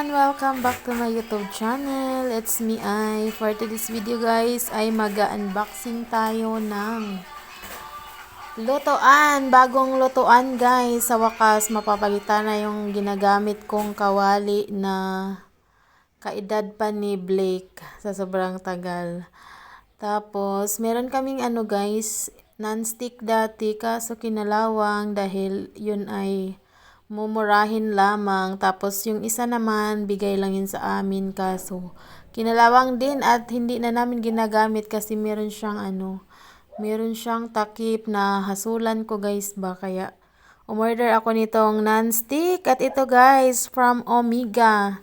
Welcome back to my YouTube channel. It's me, I. For today's video guys, ay mag-unboxing tayo ng lutoan. Bagong lutoan guys. Sa wakas, mapapalitan na yung ginagamit kong kawali na kaedad pa ni Blake sa sobrang tagal. Tapos, meron kaming ano guys, non-stick dati kaso kinalawang dahil yun ay mumurahin lamang. Tapos yung isa naman, bigay lang yun sa amin kaso kinalawang din at hindi na namin ginagamit kasi meron siyang ano, meron siyang takip na hasulan ko guys ba kaya umorder ako nitong non-stick at ito guys from Omega.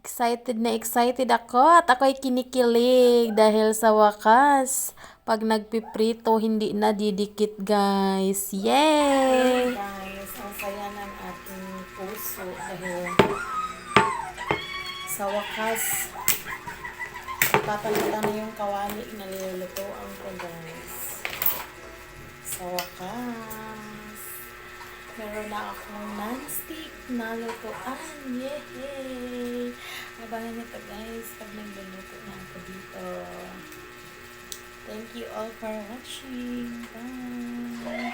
Excited na excited ako at ako'y kinikilig dahil sa wakas, pag nagpiprito, hindi na didikit guys. Yay! Guys, ang saya ng ating puso dahil sa wakas, papalitan na yung kawali na nilulutuan ko guys. Sa wakas, meron na akong non-stick na lutuan. Yay! Abangan nyo to guys pag nagluluto na ako dito. Thank you all for watching. Bye!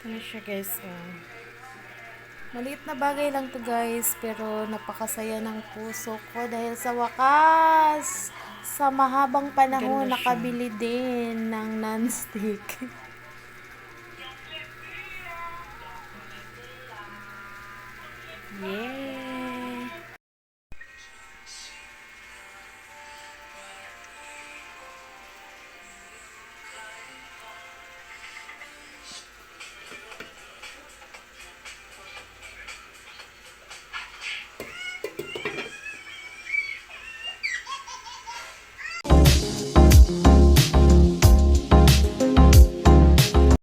Ito na siya guys. Oh. Maliit na bagay lang to guys, pero napakasaya ng puso ko dahil sa wakas, sa mahabang panahon, Ganda siya. nakabili din ng non-stick. Yay!